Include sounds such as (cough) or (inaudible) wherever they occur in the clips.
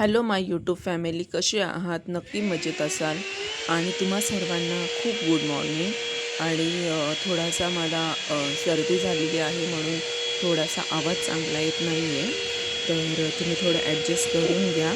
Hello माय YouTube family कशी आहात? नक्की मजेत असाल. आणि तुम्हा सर्वांना खूप गुड मॉर्निंग आणि थोडासा मला सर्दी झालेली आहे म्हणून थोडासा आवाज चांगला येत नाही आहे तर तुम्ही थोडं ॲडजस्ट करून घ्या.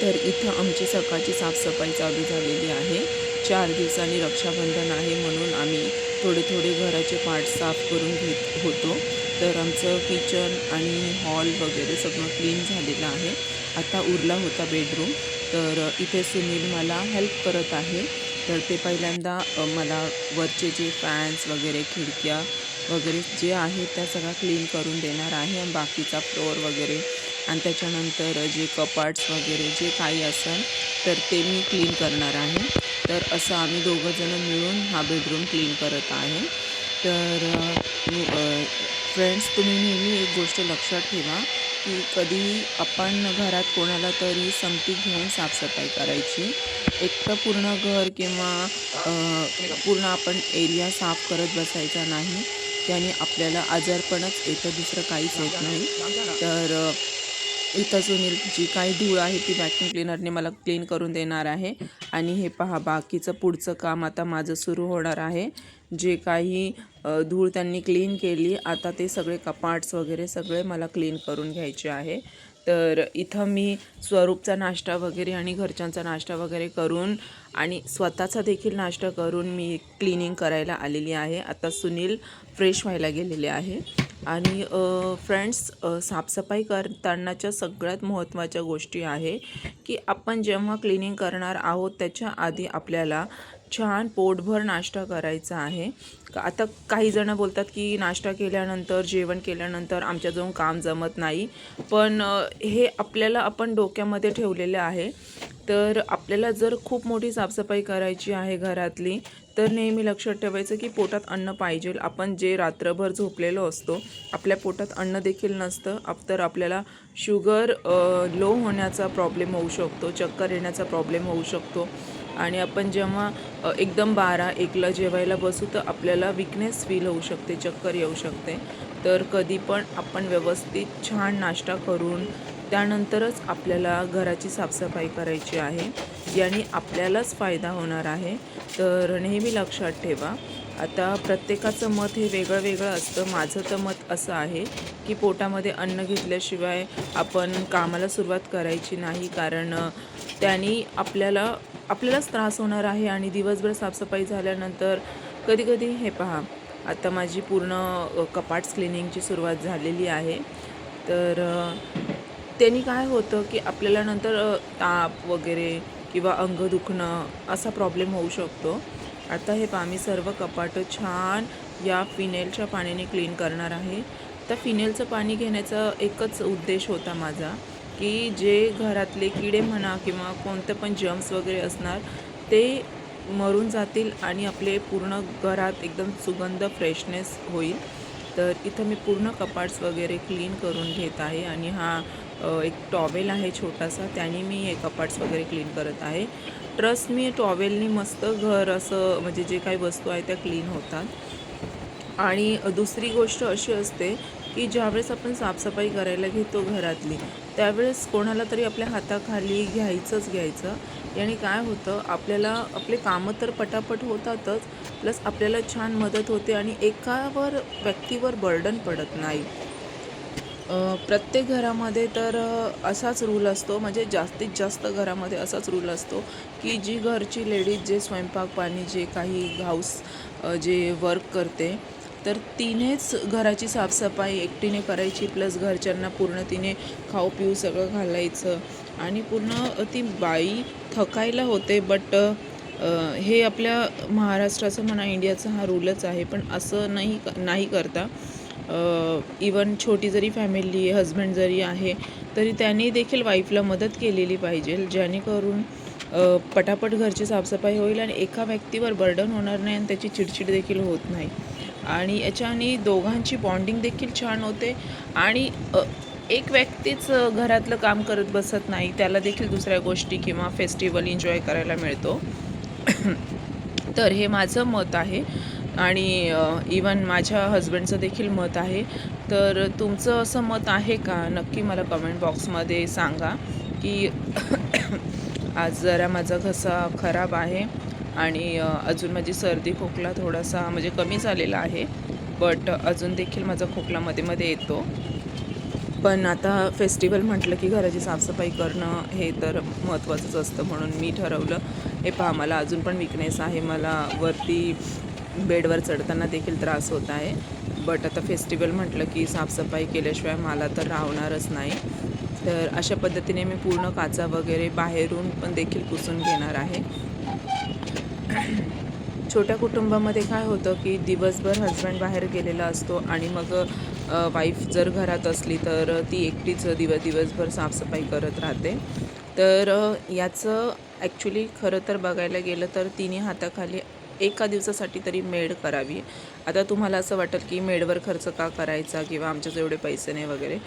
तर इथं आमची सकाळची साफसफाई चालू झालेली आहे. चार दिवसांनी रक्षाबंधन आहे म्हणून आम्ही थोडे थोडे घराचे पार्ट साफ करून घेत होतो. तर आमचं किचन आणि हॉल वगैरे सगळं क्लीन झालेलं आहे. आता उरला होता बेडरूम तर इथे सुनील मला हेल्प करत आहे. तर ते पहिल्यांदा मला वरचे जे फॅन्स वगैरे खिडक्या वगैरे जे आहे त्या सगळ्या क्लीन करून देणार आहे आणि बाकीचा फ्लोअर वगैरे. आणि त्याच्यानंतर जे कपाट्स वगैरे जे काही असेल तर ते मी क्लीन करणार आहे. तर असं आम्ही दोघंजणं मिळून हा बेडरूम क्लीन करत आहे. तर फ्रेंड्स तुम्ही नेहमी एक गोष्ट लक्षात ठेवा. की कधी आपण घरात कोणाला तरी संगती घेऊन साफसफाई करायची. एकटं पूर्ण घर किंवा पूर्ण आपण एरिया साफ करत बसायचा नाही. त्याने आपल्याला आजारपणच येतं दुसरं काहीच येत नाही. तर इथं सुनील जी काही धूळ आहे ती व्हॅक्युम क्लिनरने मला क्लीन करून देणार आहे. आणि हे पहा बाकीचं पुढचं काम आता माझं सुरू होणार आहे. जे काही धूळ त्यांनी क्लीन केली आता ते सगळे कपाट्स वगैरे सगळे मला क्लीन करून घ्यायचे आहे. तर इथं मी स्वरूपचा नाश्ता वगैरे आणि घरच्यांचा नाश्ता वगैरे करून आणि स्वतःचा देखील नाश्ता करून मी क्लिनिंग करायला आलेली आहे. आता सुनील फ्रेश व्हायला गेलेले आहे. आणि फ्रेंड्स साफसफाई करतानाच्या सगळ्यात महत्त्वाच्या गोष्टी आहे की आपण जेव्हा क्लिनिंग करणार आहोत त्याच्या आधी आपल्याला छान पोटभर नाश्ता करायचा आहे. का आता काही जणं बोलतात की नाश्ता केल्यानंतर जेवण केल्यानंतर आमच्याजवळ काम जमत नाही. पण हे आपल्याला आपण डोक्यामध्ये ठेवलेले आहे. तर आपल्याला जर खूप मोठी साफसफाई करायची आहे घरातली तर नेहमी लक्षात ठेवायचं की पोटात अन्न पाहिजे. आपण जे रात्रभर झोपलेलो असतो आपल्या पोटात अन्न देखील नसतं. तर आपल्याला शुगर लो होण्याचा प्रॉब्लेम होऊ शकतो चक्कर येण्याचा प्रॉब्लेम होऊ शकतो. आणि आपण जेव्हा एकदम बारा एकला जेवायला बसू तर आपल्याला विकनेस फील होऊ शकते चक्कर येऊ शकते. तर कधी पण आपण व्यवस्थित छान नाश्ता करून त्यानंतरच आपल्याला घराची साफसफाई करायची आहे याने आपल्यालाच फायदा होणार आहे. तर नेहमी लक्षात ठेवा. आता प्रत्येकाचं मत हे वेगळं वेगळं असतं. माझं तर मत असं आहे की पोटामध्ये अन्न घेतल्याशिवाय आपण कामाला सुरुवात करायची नाही. कारण त्यांनी आपल्याला आपल्यालाच त्रास होणार आहे आणि दिवसभर साफसफाई झाल्यानंतर कधीकधी हे पहा आता माझी पूर्ण कपाट्स क्लिनिंगची सुरुवात झालेली आहे. तर त्यांनी काय होतं की आपल्याला नंतर ताप वगैरे किंवा अंग दुखणं असा प्रॉब्लेम होऊ शकतो. आता हे पहा मी सर्व कपाटं छान या फिनेलच्या पाण्याने क्लीन करणार आहे. तर फिनेलचं पाणी घेण्याचा एकच उद्देश होता माझा. की जे घरातले किडे म्हणा किंवा कोणते पण जम्स वगैरे असणार ते मरून जातील आणि आपले पूर्ण घरात एकदम सुगंध फ्रेशनेस होईल. तर इथं मी पूर्ण कपाट्स वगैरे क्लीन करून घेत आहे आणि हा एक टॉवेल आहे छोटासा त्याने मी हे कपाट्स वगैरे क्लीन करत आहे. ट्रस्ट मी टॉवेलनी मस्त घर असं म्हणजे जे काही वस्तू आहे त्या क्लीन होतात. आणि दुसरी गोष्ट अशी असते की ज्यावेळेस आपण साफसफाई करायला घेतो घरातली त्यावेळेस कोणाला तरी आपल्या हाताखाली घ्यायचंच घ्यायचं. याने काय होतं आपल्याला आपले कामं तर पटापट होतातच प्लस आपल्याला छान मदत होते आणि एकावर व्यक्तीवर बर्डन पडत नाही. प्रत्येक घरामध्ये तर असाच रूल असतो म्हणजे जास्तीत जास्त घरामध्ये असाच रूल असतो की जी घरची लेडीज जे स्वयंपाक पाणी जे काही हाऊस जे वर्क करते तर तिनेच घराची साफसफाई एकटीने करायची प्लस घरच्यांना पूर्ण तिने खाऊ पिऊ सगळं घालायचं. आणि पूर्ण ती बाई थकायला होते बट हे आपल्या महाराष्ट्राचं म्हणा इंडियाचा हा रूलच आहे. पण असं नाही नाही करता. इवन छोटी जरी फॅमिली हजबंड जरी आहे तरी त्यांनी देखील वाईफला मदत केलेली पाहिजे जेणेकरून पटापट घरची साफसफाई होईल आणि एका व्यक्तीवर बर्डन होणार नाही आणि त्याची चिडचिड देखील होत नाही. आणि याच्याने दोघांची बॉन्डिंग देखील छान होते. आणि एक व्यक्तीच घरातलं काम करत बसत नाही त्याला देखील दुसऱ्या गोष्टी किंवा फेस्टिवल एन्जॉय करायला मिळतो. (clears throat) तर हे माझं मत आहे. आणि इवन माझ्या हजबंडचं देखील मत आहे. तर तुमचं असं मत आहे का? नक्की मला कमेंट बॉक्समध्ये सांगा की (clears throat) आज जरा माझा घसा खराब आहे. आणि अजून माझी सर्दी खोकला थोडासा म्हणजे कमी झालेला आहे. बट अजून देखील माझा खोकला मध्ये मध्ये येतो. पण आता फेस्टिवल म्हटलं की घराची साफसफाई करणं हे तर महत्त्वाचंच असतं म्हणून मी ठरवलं. हे पहा मला अजून पण विकनेस आहे. मला वरती बेडवर चढताना देखील त्रास होत आहे. बट आता फेस्टिवल म्हटलं की साफसफाई केल्याशिवाय मला तर राहणारच नाही. तर अशा पद्धतीने मी पूर्ण काचा वगैरे बाहेरून पण देखील पुसून घेणार आहे. छोट्या कुटुंबामध्ये काय होतं की दिवसभर हजबंड बाहेर गेलेला असतो आणि मग वाईफ जर घरात असली तर ती एकटीच दिवस दिवसभर साफसफाई करत राहते. तर याचं ॲक्च्युली खरं तर बघायला गेलं तर तिन्ही हाताखाली एका दिवसासाठी तरी मेड करावी. आता तुम्हाला असं वाटेल की मेडवर खर्च का करायचा किंवा आमच्याजवळ एवढे पैसे नाही वगैरे.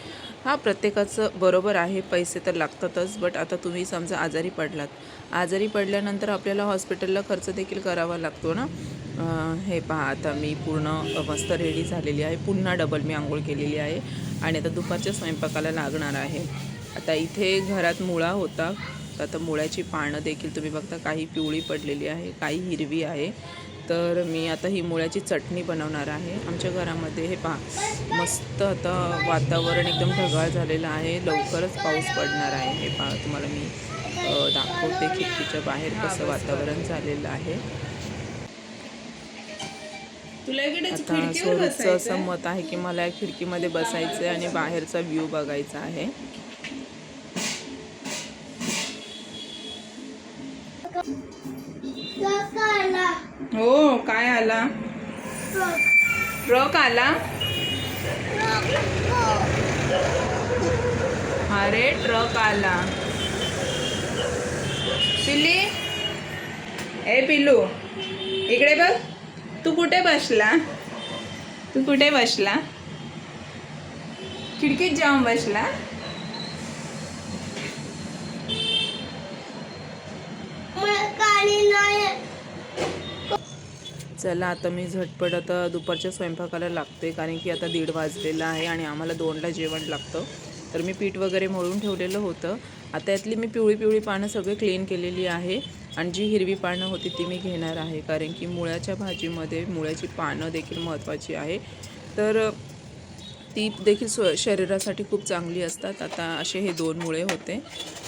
हा प्रत्येकाचं बरोबर आहे पैसे तर लागतातच बट आता तुम्ही समजा आजारी पडलात. आजारी पडल्यानंतर आपल्याला हॉस्पिटलला खर्च देखील करावा लागतो ना? हे पहा आता मी पूर्ण मस्त रेडी झालेली आहे. पुन्हा डबल मी आंघोळ केलेली आहे. आणि आता दुपारच्या स्वयंपाकाला लागणार आहे. आता इथे घरात मुळा होता. तर आता मुळ्याची पानं देखील तुम्ही बघता काही पिवळी पडलेली आहे काही हिरवी आहे. तर मी आता ही मुळ्याची चटणी बनवणार आहे. आमच्या घरामध्ये हे पहा मस्त आता वातावरण एकदम ढगाळ झालेलं आहे. लवकरच पाऊस पडणार आहे. हे पहा तुम्हाला मी दाखवते खिडकीच्या बाहेर कसं वातावरण झालेलं आहे. आता स्वरूपचं असं मत आहे की मला या खिडकीमध्ये बसायचं आहे आणि बाहेरचा व्ह्यू बघायचा आहे. हो काय आला? ट्रक आला? अरे ट्रक आला. पिल्ली? ए पिल्लू इकडे बघ. तू कुठे बसला? तू कुठे बसला? खिडकीत जाऊन बसला? नाही चला आता मी झटपट आता दुपारच्या स्वयंपाकाला लागते कारण की आता दीड वाजलेलं आहे आणि आम्हाला दोनला जेवण लागतं. तर मी पीठ वगैरे मळून ठेवलेलं होतं. आता यातली मी पिवळी पिवळी पानं सगळी क्लीन केलेली आहे आणि जी हिरवी पानं होती ती मी घेणार आहे कारण की मुळ्याच्या भाजीमध्ये मुळ्याची पानं देखील महत्त्वाची आहे. तर ती देखील स्व शरीरासाठी खूप चांगली असतात. आता असे हे दोन मुळे होते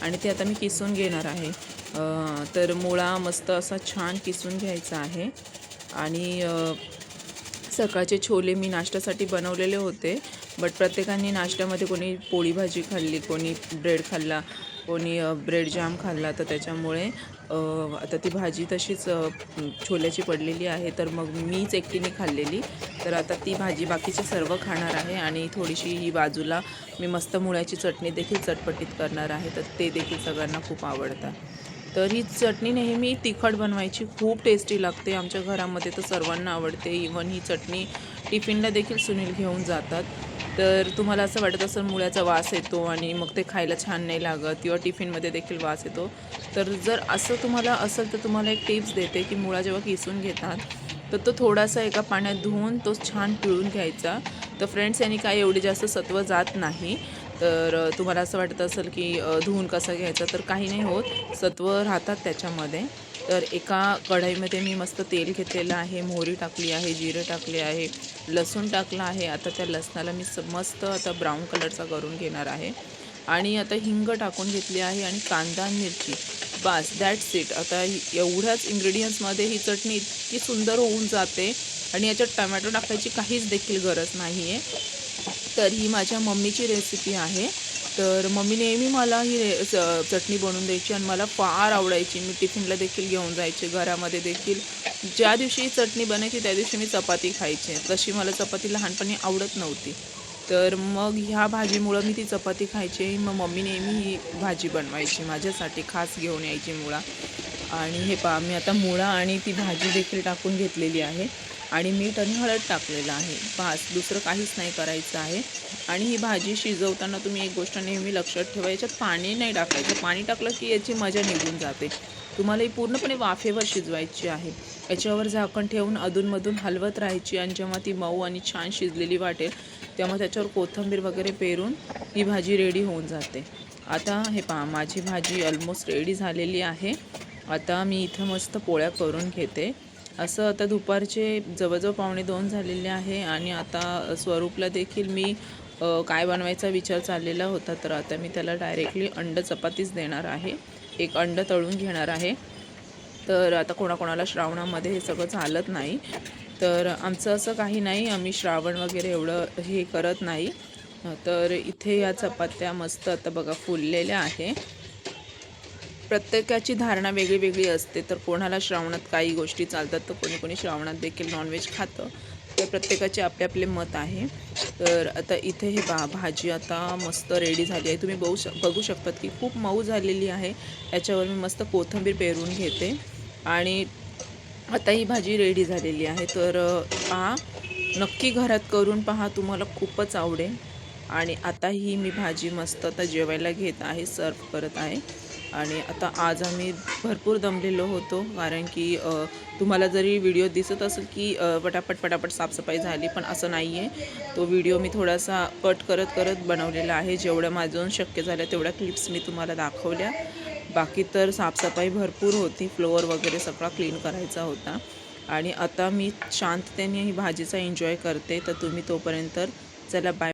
आणि ते आता मी किसून घेणार आहे. तर मुळा मस्त असा छान किसून घ्यायचा आहे. आणि सकाळचे छोले मी नाश्त्यासाठी बनवलेले होते. बट प्रत्येकाने नाश्त्यामध्ये कोणी पोळी भाजी खाल्ली कोणी ब्रेड खाल्ला कोणी ब्रेड जाम खाल्ला. तर त्याच्यामुळे आता ती भाजी तशीच छोल्याची पडलेली आहे. तर मग मीच एकटीने खाल्लेली. तर आता ती भाजी बाकीचे सर्व खाणार आहे आणि थोडीशी ही बाजूला मी मस्त मुळ्याची चटणी देखील चटपटीत करणार आहे. तर ते देखील सगळ्यांना खूप आवडतात. तर ही चटणी नेहमी तिखट बनवायची. खूप टेस्टी लागते आमच्या घरामध्ये तर सर्वांना आवडते. इवन ही चटणी टिफिनला देखील सुनील घेऊन जातात. तर तुम्हाला असं वाटत असेल मुळ्याचा वास येतो आणि मग ते खायला छान नाही लागत किंवा टिफिनमध्ये देखील वास येतो. तर जर असं तुम्हाला असेल तर तुम्हाला एक टिप्स देते की मुळा जेव्हा किसून घेतात तर तो थोडासा एका पाण्यात धुवून तो छान पिळून घ्यायचा. तर फ्रेंड्स यांनी काही एवढी जास्त सत्व जात नाही. तर तुम्हाला असं वाटत असेल की धुवून कसं घ्यायचं तर काही नाही होत. सत्व राहतात त्याच्यामध्ये. तर एका कढईमध्ये मी मस्त तेल घेतलेलं आहे मोहरी टाकली आहे जिरं टाकले आहे लसूण टाकलं आहे. आता त्या लसणाला मी स मस्त आता ब्राऊन कलरचा करून घेणार आहे. आणि आता हिंग टाकून घेतली आहे आणि कांदा आणि मिरची. बस दॅट्स इट आता एवढ्याच इन्ग्रेडियंट्समध्ये ही चटणी इतकी सुंदर होऊन जाते. आणि याच्यात टमॅटो टाकायची काहीच देखील गरज नाही आहे तर ही माझ्या मम्मीची रेसिपी आहे. तर मम्मी नेहमी मला ही रे चटणी बनवून द्यायची आणि मला फार आवडायची. मी टिफिनला देखील घेऊन जायचे घरामध्ये देखील. ज्या दिवशी ही चटणी बनायची त्या दिवशी मी चपाती खायचे. तशी मला चपाती लहानपणी आवडत नव्हती. तर मग ह्या भाजीमुळं मी ती चपाती खायची. मग मम्मी नेहमी ही भाजी बनवायची माझ्यासाठी खास घेऊन यायची मुळा. आणि हे पहा मी आता मुळा आणि ती भाजी देखील टाकून घेतलेली आहे. आणि मीठ आणि हळद टाकलेलं आहे. पाच दुसरं काहीच नाही करायचं आहे. आणि ही भाजी शिजवताना तुम्ही एक गोष्ट नेहमी लक्षात ठेवा याच्यात पाणी नाही टाकायचं. पाणी टाकलं की याची मजा निघून जाते. तुम्हाला ही पूर्णपणे वाफेवर शिजवायची आहे. याच्यावर झाकण ठेवून अधूनमधून हलवत राहायची आणि जेव्हा ती मऊ आणि छान शिजलेली वाटेल तेव्हा त्याच्यावर कोथिंबीर वगैरे पेरून ही भाजी रेडी होऊन जाते. आता हे पहा माझी भाजी ऑलमोस्ट रेडी झालेली आहे. आता मी इथं मस्त पोळ्या करून घेते. असं आता दुपारचे जवळजवळ पावणे दोन झालेले आहे आणि आता स्वरूपला देखील मी काय बनवायचा विचार चाललेला होता तर आता मी त्याला डायरेक्टली अंड चपातीच देणार आहे. एक अंड तळून घेणार आहे. तर आता कोणाकोणाला श्रावणामध्ये हे सगळं चालत नाही. तर आमचं असं काही नाही आम्ही श्रावण वगैरे एवढं हे करत नाही. तर इथे या चपात्या मस्त आता बघा फुललेल्या आहे. प्रत्येकाची धारणा वेगळी वेगळी असते. तर कोणाला श्रावणात काही गोष्टी चालतात तर कोणी कोणी श्रावणात देखील नॉनव्हेज खातं. तर प्रत्येकाचे आपले आपले मत आहे. तर आता इथे हे बा भाजी आता मस्त रेडी झाली आहे. तुम्ही बघू शक बघू शकतात की खूप मऊ झालेली आहे. याच्यावर मी मस्त कोथिंबीर पेरून घेते. आणि आता ही भाजी रेडी झालेली आहे. तर पहा नक्की घरात करून पहा तुम्हाला खूपच आवडेल. आणि आता ही मी भाजी मस्त आता जेवायला घेत आहे सर्व करत आहे. आणि आता आज आम्ही भरपूर दमलेलो होतो कारण की तुम्हाला जरी व्हिडिओ दिसत असेल की पटापट पटापट साफसफाई झाली पण असं नाही आहे तो व्हिडिओ मी थोडासा कट करत करत बनवलेला आहे. जेवढं माझं शक्य झालं तेवढ्या क्लिप्स मी तुम्हाला दाखवल्या. बाकी तर साफसफाई भरपूर होती. फ्लोअर वगैरे सगळा क्लीन करायचा होता. आणि आता मी शांततेने ही भाजीचा एन्जॉय करते. तर तुम्ही तोपर्यंत चला बाय